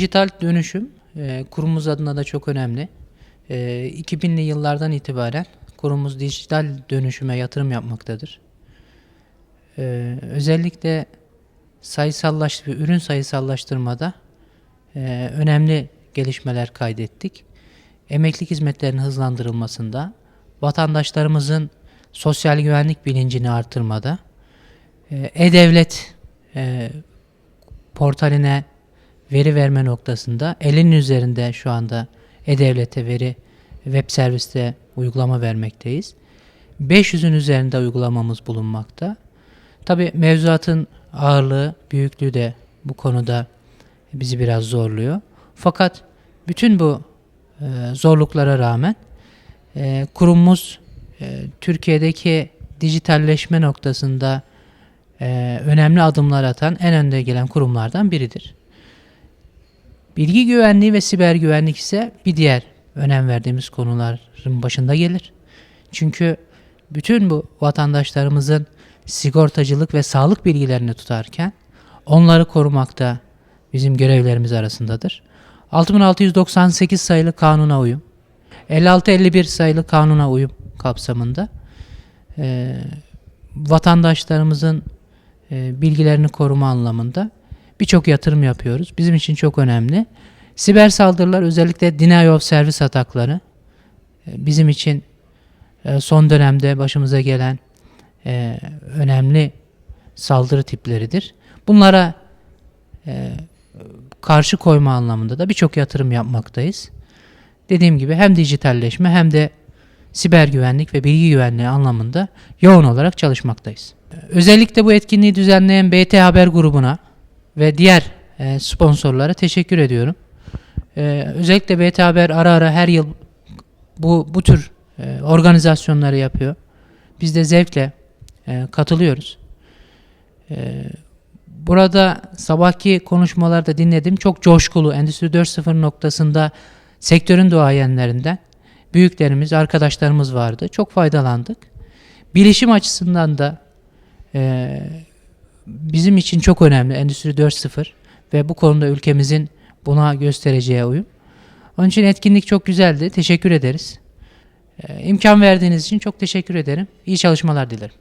Dijital dönüşüm e, kurumumuz adına da çok önemli. E, 2000'li yıllardan itibaren kurumumuz dijital dönüşüme yatırım yapmaktadır. E, özellikle sayısallaş ve ürün sayısallaştırmada e, önemli gelişmeler kaydettik. Emeklilik hizmetlerinin hızlandırılmasında, vatandaşlarımızın sosyal güvenlik bilincini artırmada, e, e-devlet e, portaline veri verme noktasında elin üzerinde şu anda e-devlete veri web serviste uygulama vermekteyiz. 500'ün üzerinde uygulamamız bulunmakta. Tabi mevzuatın ağırlığı, büyüklüğü de bu konuda bizi biraz zorluyor. Fakat bütün bu e, zorluklara rağmen e, kurumumuz e, Türkiye'deki dijitalleşme noktasında e, önemli adımlar atan en önde gelen kurumlardan biridir. Bilgi güvenliği ve siber güvenlik ise bir diğer önem verdiğimiz konuların başında gelir. Çünkü bütün bu vatandaşlarımızın sigortacılık ve sağlık bilgilerini tutarken onları korumak da bizim görevlerimiz arasındadır. 6698 sayılı kanuna uyum, 5651 sayılı kanuna uyum kapsamında e, vatandaşlarımızın e, bilgilerini koruma anlamında birçok yatırım yapıyoruz. Bizim için çok önemli. Siber saldırılar özellikle denial of service atakları e, bizim için e, son dönemde başımıza gelen e, önemli saldırı tipleridir. Bunlara karşı koyma anlamında da birçok yatırım yapmaktayız. Dediğim gibi hem dijitalleşme hem de siber güvenlik ve bilgi güvenliği anlamında yoğun olarak çalışmaktayız. Özellikle bu etkinliği düzenleyen BT Haber grubuna ve diğer e, sponsorlara teşekkür ediyorum. E, özellikle BT Haber ara ara her yıl bu bu tür e, organizasyonları yapıyor. Biz de zevkle katılıyoruz. Burada sabahki konuşmalarda dinledim. Çok coşkulu Endüstri 4.0 noktasında sektörün duayenlerinden büyüklerimiz, arkadaşlarımız vardı. Çok faydalandık. Bilişim açısından da bizim için çok önemli Endüstri 4.0 ve bu konuda ülkemizin buna göstereceği uyum. Onun için etkinlik çok güzeldi. Teşekkür ederiz. E, imkan verdiğiniz için çok teşekkür ederim. İyi çalışmalar dilerim.